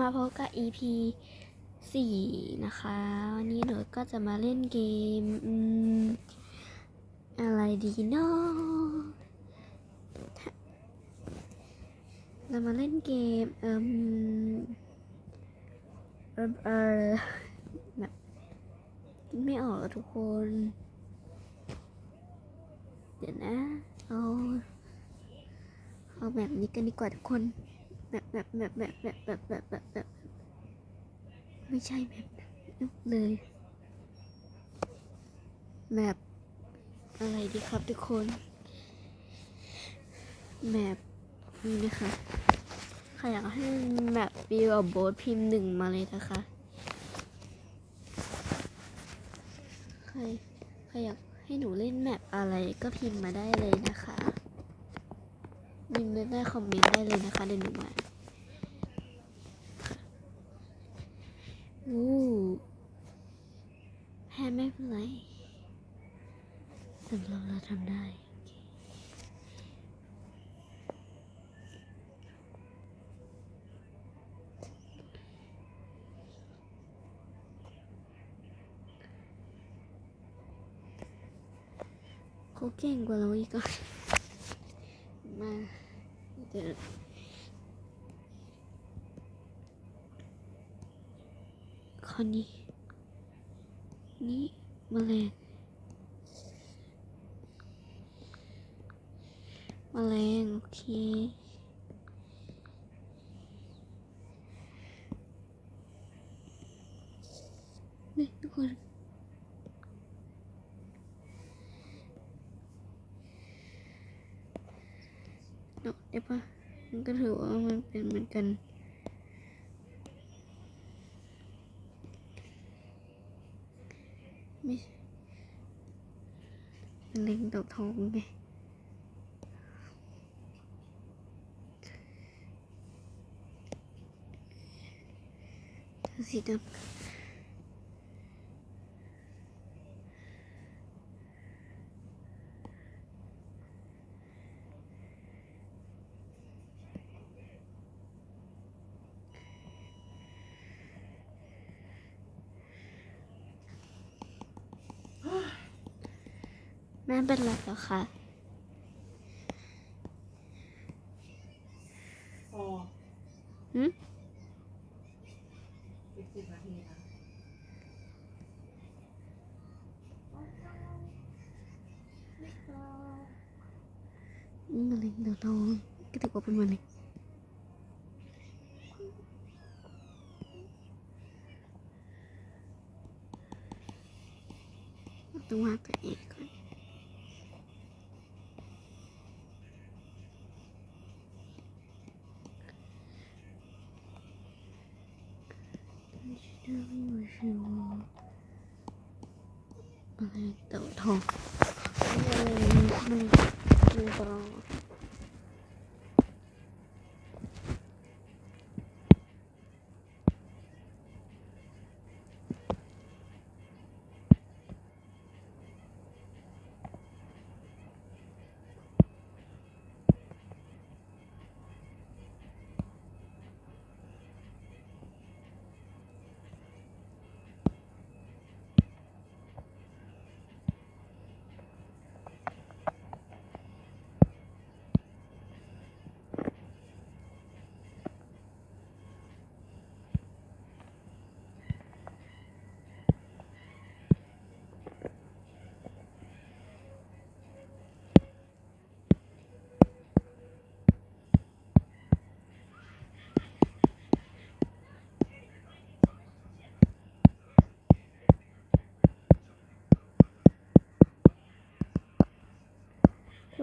มาพบกับ EP สี่นะคะ วันนี้หนูก็จะมาเล่นเกมอะไรดีเนาะเรามาเล่นเกมเอิมเออเออแบบไม่ออกทุกคน เดี๋ยวนะ เอา เอาแบบนี้กันดีกว่าทุกคน แบบแบบแบบแบบแบบแบบแบบแบบแบบไม่ใช่แบบนั้นเลยแบบอะไรดีครับทุกคนแบบนี้นะคะใครอยากให้แบบบิวกับโบทพิมพ์หนึ่งมาเลยนะคะใครใครอยากให้หนูเล่นแมปอะไรก็พิมพ์มาได้เลยนะคะพิมพ์ได้คอมเมนต์ได้เลยนะคะเดี๋ยวหนูมา อู้แพ้ไม่ เป็นไรแต่เราเราทำได้โอเคเขาเก่งกว่าเราอีกอะมาเดี๋ยวคนนี้ มาเลงมาเลงโอเค ทองไงสีดำ แม่เป็นไรเหรอคะพอหืมอีกสิบนาทีนะมะเร็งเต่าทองก็ถือว่าเป็นมะเ你确定你是我我头痛因为不知道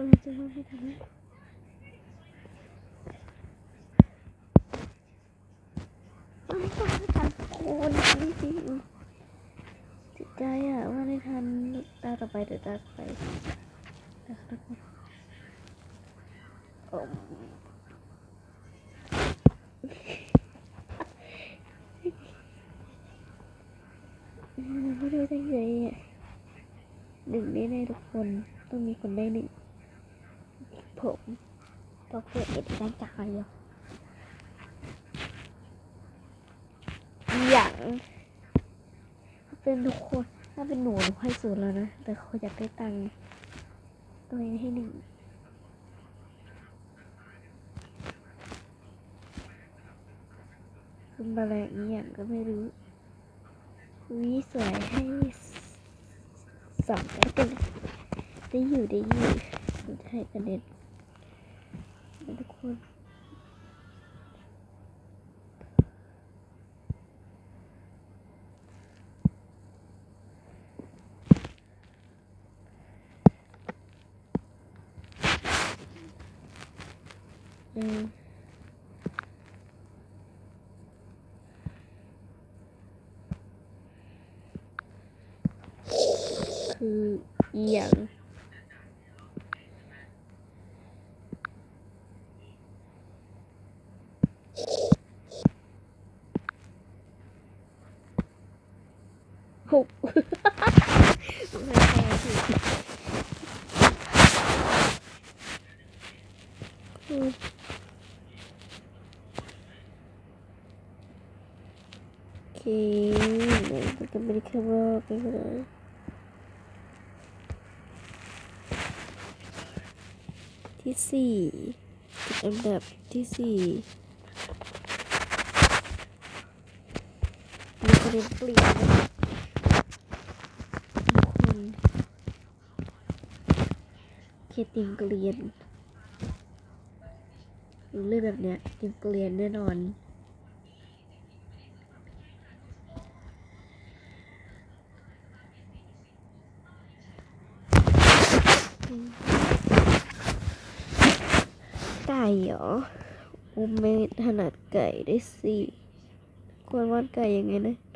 าทองอะไรมันจะว่าให้ทำไมไม่ต้องให้ทันโคนนี่สิงจิตใจอะว่าได้ทันตาต่อไปเดี๋ยวตาต่อไปนะครับโอ้ไม่ได้ตั้งใจอะหนึ่งได้ได้ทุกคนต้องมีคนได้หนึ่ง ผมต้องเกิดเอ็ดแรงจากอะไรอะหยังถ้าเป็นทุกคนถ้าเป็นหนูหนูให้ศูนย์แล้วนะ แต่เขาอยากได้ตังค์ตัวเองให้หนึ่งคุณบาแรงอย่างก็ไม่รู้วิสวยให้สองได้เป็นได้อยู่ได้อยู่ให้ประเด็น นะทุกคน อืมคืออ หย่างหกไม่ใช่สิคือโอเคเดี๋ยวเราจะไปแค่ว่าไปเลยที่สี่ติดอันดับที่สี่มีคะแนนเปลี่ยนนะทุกคน เคติงเกลียนเรื่องแบบเนี้ยติงเกลียนแน่นอน ไก่เหรออุมไม่ถนัดไก่ได้สิควรวาดไก่ยังไงนะ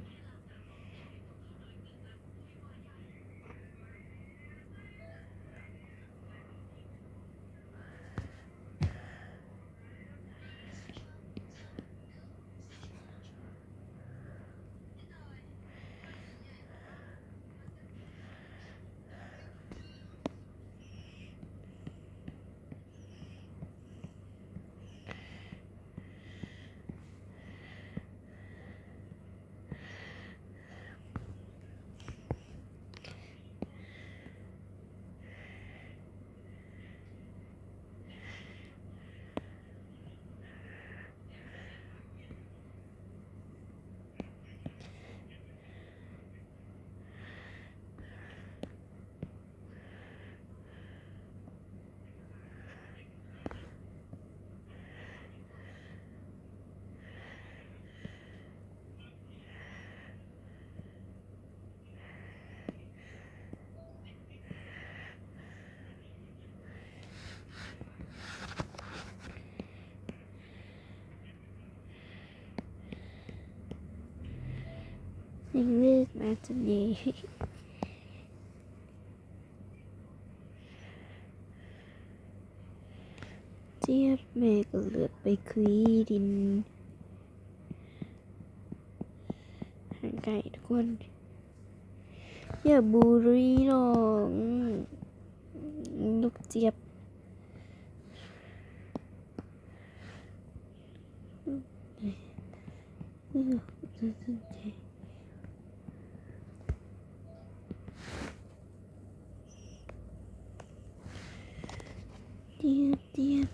ยังเลือกมาจนนี้เจี๊ยบแม่ก็เลือกไปคุยดินหางไก่ทุกคน อย่าบูลลี่น้องลูกเจี๊ยบเจี๊ยบเจี๊ยบ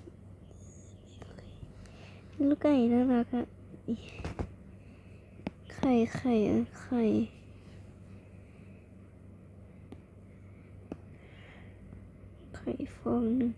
ลูกไก่ น่ารักอะไข่ไข่อะไข่ไข่ฟองหนึ่ง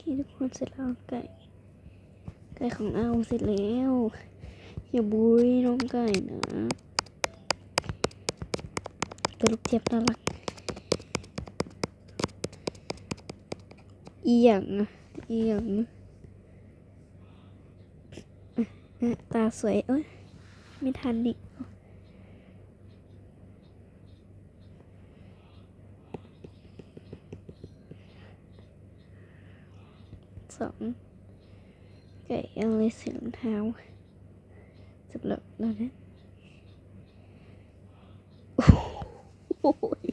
ที่ทุกคนเสร็จแล้วไก่ ไก่ของเอาเสร็จแล้ว อย่าบูลลี่น้องไก่นะตัวลูกเจี๊ยบน่ารักอีหยังอะอีหยังตาสวยเอ้ยไม่ทันอีก สองไก่เอาเลยใส่รองเท้าสำหรับเรานะโอ้ย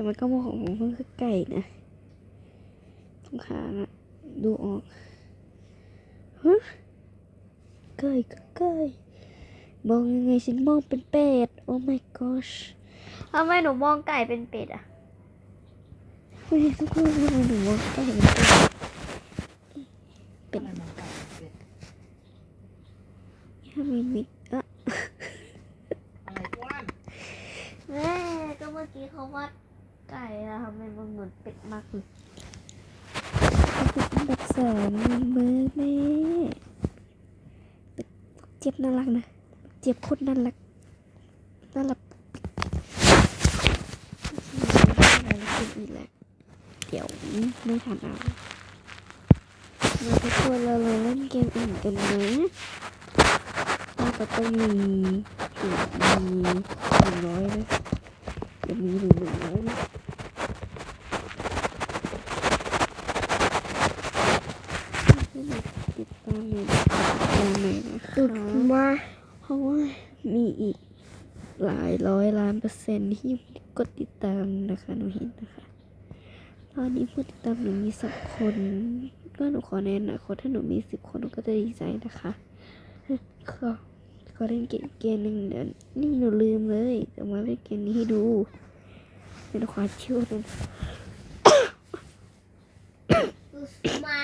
แต่มันก็มองของผมมันคือไก่นะสงขางอะดูออกฮะไก่ก็ไก่มองยังไงฉันมองเป็นเป็ด โอ้ my gosh ทำไมหนูมองไก่เป็นเป็ดอะเฮ้ยทุกคนทำไมหนูมองไก่เป็นเป็ดเป็นอะไรมองไก่เป็ดทำไมมิดอะอะไรอ้วนแม่ก็เมื่อกี้เขาว่า ไก่อะทำไมมันเหมือนเป็ดมากเลยเป็ดอันดับสองมือแม่เป็ดเจี๊ยบน่ารักนะเจี๊ยบโคตรน่ารักน่ารักอีกแล้วเดี๋ยวไม่ทันเอามาทุกคนเราลองเล่นเกมอื่นกันนะเราก็ต้องมีจุดมีหนึ่งร้อยนะจะมีหนึ่งหนึ่งร้อยนะติดตามหน่อยติดตามหน่อยนะคะ มา เพราะว่ามีอีกหลายร้อยล้านเปอร์เซ็นที่กดติดตามนะคะหนูเห็นนะคะ ตอนนี้ผู้ติดตามหนูมีสองคนก็หนูขอแนะนำคนถ้าหนูมีสิบคนหนูก็จะดีใจนะคะขอขอเล่นเกมเกมหนึ่งเดี๋ยวนี่หนูลืมเลยจะมาเล่นเกมนี้ให้ดูเป็นควหนูขอชิวหนึง มา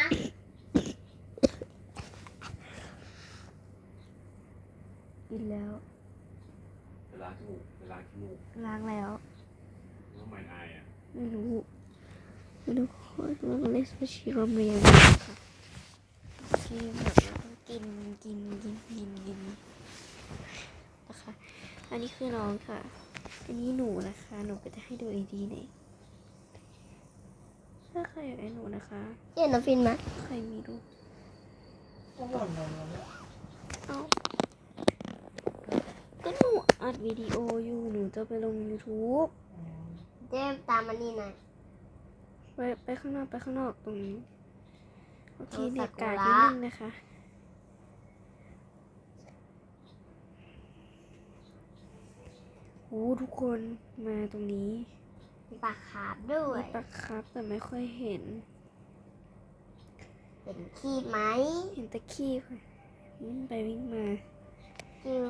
กินแล้ว เวลาจมูกเวลาขี้มูก ล้างแล้ว ทำไมอายอะ ไม่รู้ไม่รู้ขอ เราเล่นสเปเชียลเรียนค่ะเกมแบบเราต้องกินกินกินกินกินนะคะ อันนี้คือน้องค่ะ อันนี้หนูนะคะ หนูก็จะให้ดูไอดีหน่อยถ้าใครอยากให้หนูนะคะเห็นน้ำฟินไหมใครมีรูปก็หล่นลงแล้วเนี่ยเอาก็หนูอัดวิดีโออยู่ หนูจะไปลง YouTube เจมส์ตามมันนี่หน่อย ไปไปข้างนอกไปข้างนอกตรงนี้ โอเคโอ้เน็ตกาดซากุนิระดนึงนะคะโอ้ทุกคนมาตรงนี้มีปากขาบด้วมียปลาครับแต่ไม่ค่อยเห็น เห็นขีดไหม เห็นแตะขี้ค่ะวิ่งไปวิ่งมาคิว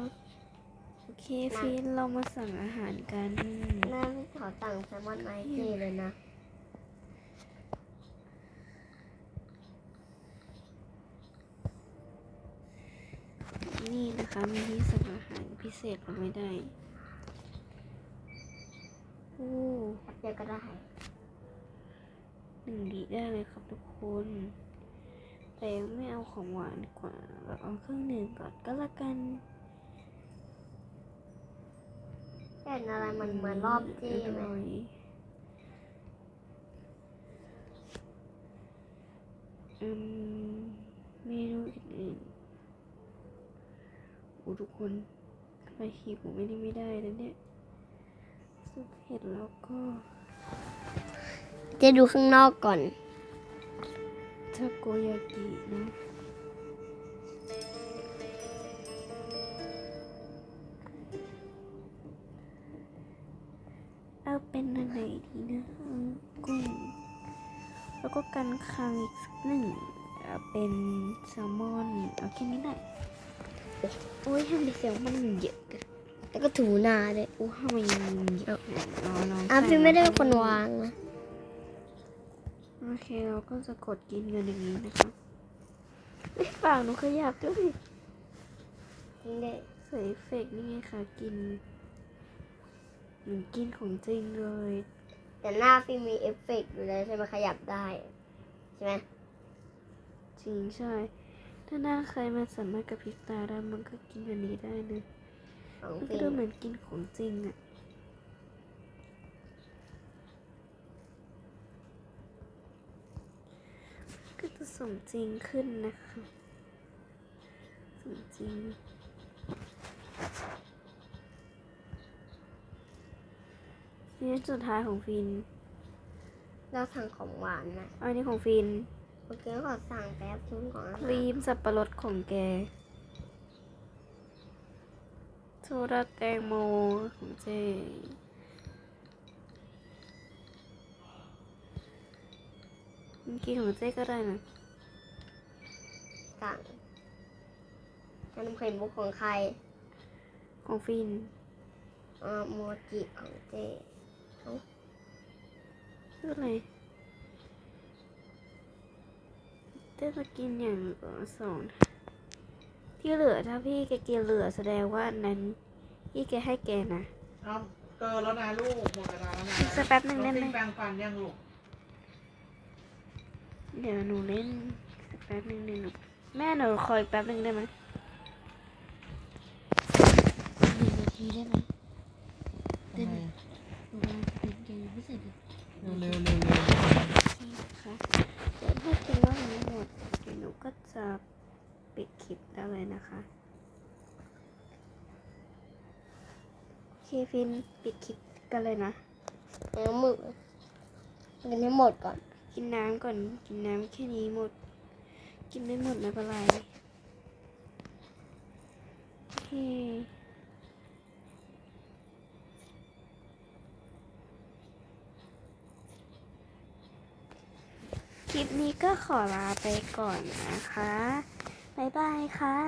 โอเคฟินเรามาสั่งอาหารกันหน้าไม่ขอสั่งแซลมอนไนท์เจเลยนะ นี่นะคะ มีที่สั่งอาหารพิเศษเราไม่ได้โอ้แป๊บเดียวก็ได้หนึ่งดีได้เลยครับทุกคน แต่ยังไม่เอาของหวานดีกว่าเราเอาเครื่องดื่มก่อนก็แล้วกันเห็นอะไรมันเหมือนรอบเจไหมร่อยอืมเมนูอื่น ๆโอ้ทุกคนไปหิวไม่ได้ไม่ได้แล้วเนี่ยซุปเห็ดแล้วก็เจะดูข้างนอกก่อนทาโกยากินะเอาเป็นอันไหนดีนะเอากุ้งแล้วก็กันคางอีกสักหนึ่งเอาเป็นแซลมอน เอาแค่นี้แหละ โอ้ยทำไมแซลมอนมันเยอะเกินแล้วก็ถูหน้าด้วยโอ้ทำไมมันเยอะรอน้องอะใส่ฟินไม่ได้เป็นาคนวางนะรโอเคเราก็จะกดกินกันอย่างนี้นะคะเอ้ยปากหนูขยับด้วยจริงเด็ใส่เอฟเฟกต์นี่ไงค่ะกินเหมือนกินของจริงเลย แต่หน้าฟิล์มมีเอฟเฟกต์อยู่แล้วใช่ไหมขยับได้ ใช่ไหมจริงใช่ ถ้าหน้าใครมาสามารถกระพริบตาได้มันก็กินอันนี้ได้เลยของมันฟิก็ล์ดูมเหมือนกินของจริงอะก็จะสมจริงขึ้นนะคะสมจริงนี่สุดท้ายของฟิน เราสั่งของหวานนะอันนี้ของฟิน โอเคขอสั่งแป๊บชิ้นของอาคหารรีมสับปะรดของแกโซดาแตงโมของเจเมื่อกี้ของเจก็ได้นะสั่งขนมไข่มุกของใครของฟินเอ่อโมจิของเจคืออะไร เจ๊จะกินอย่างละสองที่เหลือถ้าพี่แกกินเหลือแสดงว่าอันนั้นพี่แกให้แกนะเอาเกินแล้วนะลูกหมดเวลาแล้วนะอีกสักแป๊บหนึ่งได้ไหมองฟิล์แปรงฟันยังลูกเดี๋ยวหนูเล่นสักแป๊บหนึ่งหนึ่งแม่หนูคอยแป๊บหนึ่งได้ไหมหนึ่งนาทีได้ไหมทำไมหนูกำลังจะเป็นเกมไม่เสร็จเลยเร็วเร็วเร็วเร็วค่ะเดี๋ยวถ้ากินว่านี้หมดเดี๋ยวหนู ก็จะปิดคลิปได้เลยนะคะ โอเคฟินปิดคลิปกันเลยนะเนื้อหมึกกินให้หมดก่อน กินน้ำก่อน กินน้ำแค่นี้หมด กินไม่หมดไม่เป็นไรโอเคค ลิปนี้ก็ขอลาไปก่อนนะคะ บ๊ายบายค่ะ